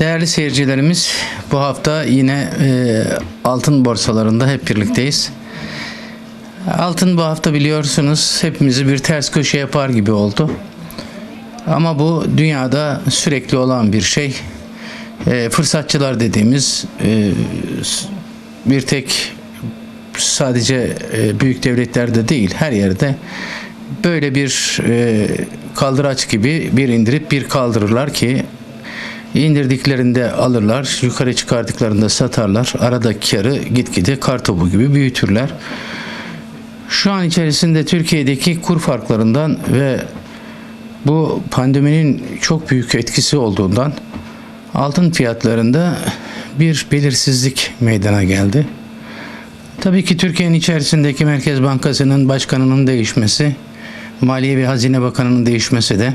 Değerli seyircilerimiz bu hafta yine e, altın borsalarında hep birlikteyiz. Altın bu hafta biliyorsunuz hepimizi bir ters köşe yapar gibi oldu. Ama bu dünyada sürekli olan bir şey. E, fırsatçılar dediğimiz e, bir tek sadece e, büyük devletlerde değil her yerde böyle bir e, kaldıraç gibi bir indirip bir kaldırırlar ki indirdiklerinde alırlar, yukarı çıkardıklarında satarlar. Aradaki karı gitgide kartopu gibi büyütürler. Şu an içerisinde Türkiye'deki kur farklarından ve bu pandeminin çok büyük etkisi olduğundan altın fiyatlarında bir belirsizlik meydana geldi. Tabii ki Türkiye'nin içerisindeki Merkez Bankası'nın başkanının değişmesi, Maliye ve Hazine Bakanı'nın değişmesi de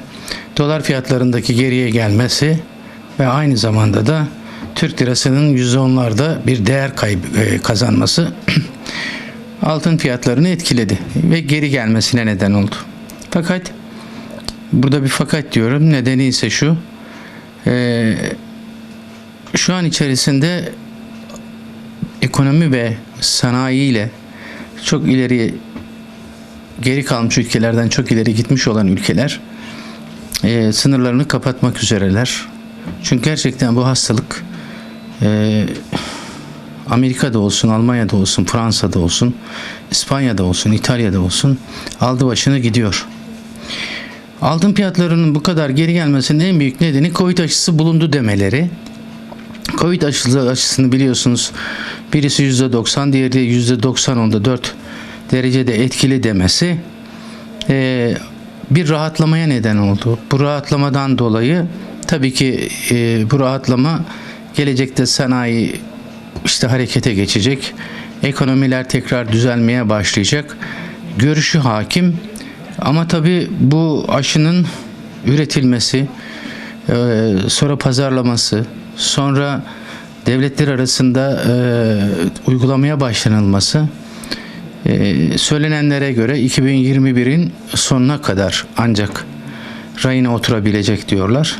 dolar fiyatlarındaki geriye gelmesi ve aynı zamanda da Türk lirasının %10'larda bir değer kaybı e, kazanması altın fiyatlarını etkiledi ve geri gelmesine neden oldu. Fakat burada bir fakat diyorum nedeni ise şu e, şu an içerisinde ekonomi ve sanayiyle çok ileri geri kalmış ülkelerden çok ileri gitmiş olan ülkeler e, sınırlarını kapatmak üzereler. Çünkü gerçekten bu hastalık e, Amerika'da olsun, Almanya'da olsun, Fransa'da olsun, İspanya'da olsun, İtalya'da olsun aldı başını gidiyor. Altın fiyatlarının bu kadar geri gelmesinin en büyük nedeni Covid aşısı bulundu demeleri. Covid aşısı, aşısını biliyorsunuz birisi %90 diğeri de %90.4 derecede etkili demesi e, bir rahatlamaya neden oldu. Bu rahatlamadan dolayı tabii ki e, bu rahatlama gelecekte sanayi işte harekete geçecek. Ekonomiler tekrar düzelmeye başlayacak. Görüşü hakim. Ama tabii bu aşının üretilmesi, e, sonra pazarlaması, sonra devletler arasında e, uygulamaya başlanılması e, söylenenlere göre 2021'in sonuna kadar ancak rayına oturabilecek diyorlar.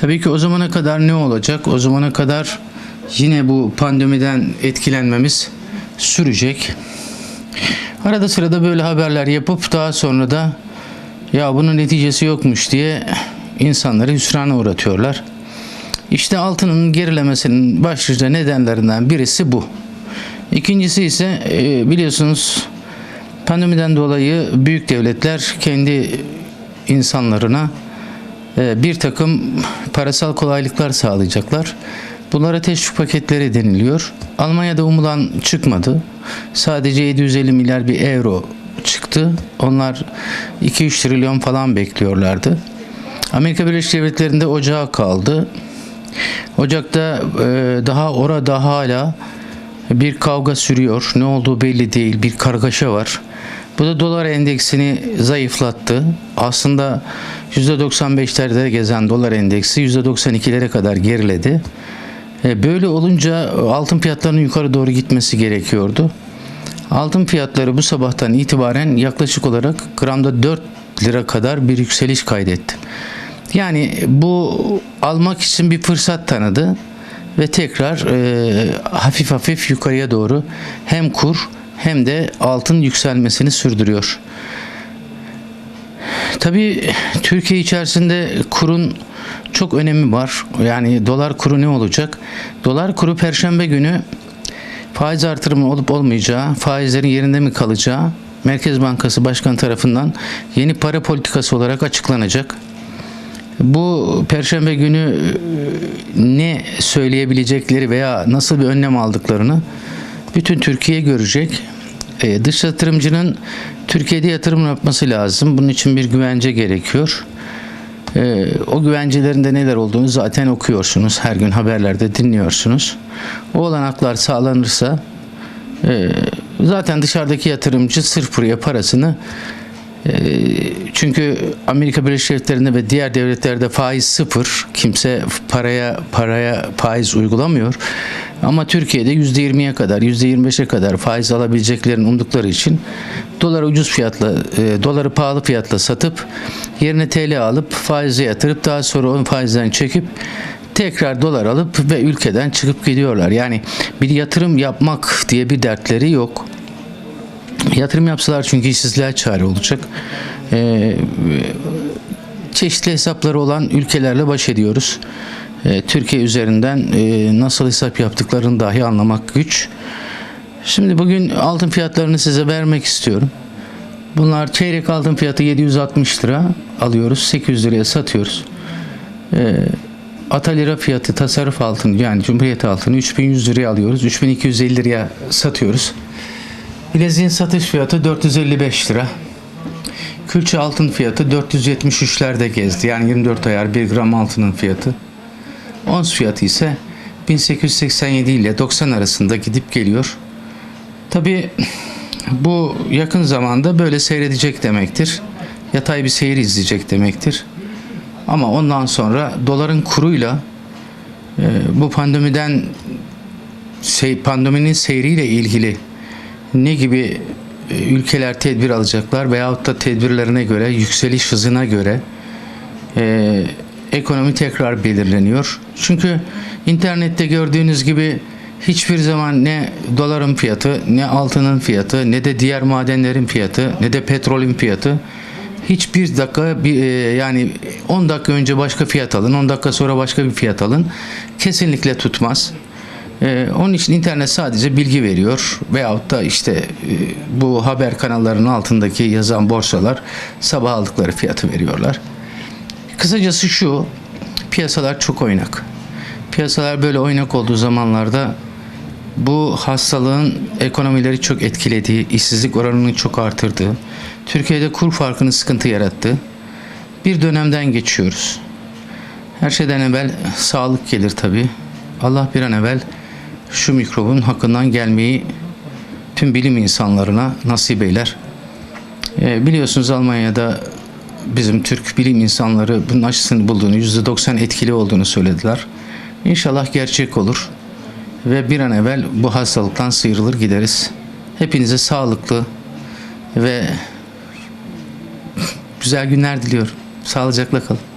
Tabii ki o zamana kadar ne olacak? O zamana kadar yine bu pandemiden etkilenmemiz sürecek. Arada sırada böyle haberler yapıp daha sonra da ya bunun neticesi yokmuş diye insanları hüsrana uğratıyorlar. İşte altının gerilemesinin başlıca nedenlerinden birisi bu. İkincisi ise e, biliyorsunuz pandemiden dolayı büyük devletler kendi insanlarına bir takım parasal kolaylıklar sağlayacaklar. Bunlara teşvik paketleri deniliyor. Almanya'da umulan çıkmadı. Sadece 750 milyar bir euro çıktı. Onlar 2-3 trilyon falan bekliyorlardı. Amerika Birleşik Devletleri'nde ocağa kaldı. Ocak'ta e, daha orada hala bir kavga sürüyor. Ne olduğu belli değil. Bir kargaşa var. Bu da dolar endeksini zayıflattı. Aslında %95'lerde gezen dolar endeksi %92'lere kadar geriledi. E, Böyle olunca altın fiyatlarının yukarı doğru gitmesi gerekiyordu. Altın fiyatları bu sabahtan itibaren yaklaşık olarak gramda 4 lira kadar bir yükseliş kaydetti. Yani bu almak için bir fırsat tanıdı ve tekrar e, hafif hafif yukarıya doğru hem kur hem de altın yükselmesini sürdürüyor. Tabii Türkiye içerisinde kurun çok önemi var. Yani dolar kuru ne olacak? Dolar kuru perşembe günü faiz artırımı olup olmayacağı, faizlerin yerinde mi kalacağı Merkez Bankası Başkanı tarafından yeni para politikası olarak açıklanacak. Bu perşembe günü e, ne söyleyebilecekleri veya nasıl bir önlem aldıklarını bütün Türkiye görecek. E, dış yatırımcının Türkiye'de yatırım yapması lazım. Bunun için bir güvence gerekiyor. E, o güvencelerinde neler olduğunu zaten okuyorsunuz. Her gün haberlerde dinliyorsunuz. O olanaklar sağlanırsa e, zaten dışarıdaki yatırımcı sırf buraya parasını e, çünkü Amerika Birleşik Devletleri'nde ve diğer devletlerde faiz sıfır. Kimse paraya paraya faiz uygulamıyor. Ama Türkiye'de %20'ye kadar, %25'e kadar faiz alabileceklerini umdukları için doları ucuz fiyatla, e, doları pahalı fiyatla satıp yerine TL alıp faize yatırıp daha sonra onun faizlerini çekip tekrar dolar alıp ve ülkeden çıkıp gidiyorlar. Yani bir yatırım yapmak diye bir dertleri yok. Yatırım yapsalar çünkü işsizliğe çare olacak. Ee, çeşitli hesapları olan ülkelerle baş ediyoruz. Ee, Türkiye üzerinden e, nasıl hesap yaptıklarını dahi anlamak güç. Şimdi bugün altın fiyatlarını size vermek istiyorum. Bunlar çeyrek altın fiyatı 760 lira alıyoruz. 800 liraya satıyoruz. Ee, Ata lira fiyatı tasarruf altın yani Cumhuriyet altını 3100 liraya alıyoruz. 3250 liraya satıyoruz. Bileziğin satış fiyatı 455 lira. Külçe altın fiyatı 473'lerde gezdi. Yani 24 ayar 1 gram altının fiyatı. Ons fiyatı ise 1887 ile 90 arasında gidip geliyor. Tabi bu yakın zamanda böyle seyredecek demektir. Yatay bir seyir izleyecek demektir. Ama ondan sonra doların kuruyla e, bu pandemiden pandeminin seyriyle ilgili ne gibi e, ülkeler tedbir alacaklar veyahut da tedbirlerine göre yükseliş hızına göre e, ekonomi tekrar belirleniyor. Çünkü internette gördüğünüz gibi hiçbir zaman ne doların fiyatı, ne altının fiyatı, ne de diğer madenlerin fiyatı, ne de petrolün fiyatı hiçbir dakika bir, e, yani 10 dakika önce başka fiyat alın, 10 dakika sonra başka bir fiyat alın. Kesinlikle tutmaz. Ee, onun için internet sadece bilgi veriyor veyahut da işte e, bu haber kanallarının altındaki yazan borsalar sabah aldıkları fiyatı veriyorlar. Kısacası şu, piyasalar çok oynak. Piyasalar böyle oynak olduğu zamanlarda bu hastalığın ekonomileri çok etkilediği, işsizlik oranını çok artırdığı, Türkiye'de kur farkını sıkıntı yarattı. Bir dönemden geçiyoruz. Her şeyden evvel sağlık gelir tabi. Allah bir an evvel şu mikrobun hakkından gelmeyi tüm bilim insanlarına nasip eyler. Ee, biliyorsunuz Almanya'da bizim Türk bilim insanları bunun aşısını bulduğunu, %90 etkili olduğunu söylediler. İnşallah gerçek olur ve bir an evvel bu hastalıktan sıyrılır gideriz. Hepinize sağlıklı ve güzel günler diliyorum. Sağlıcakla kalın.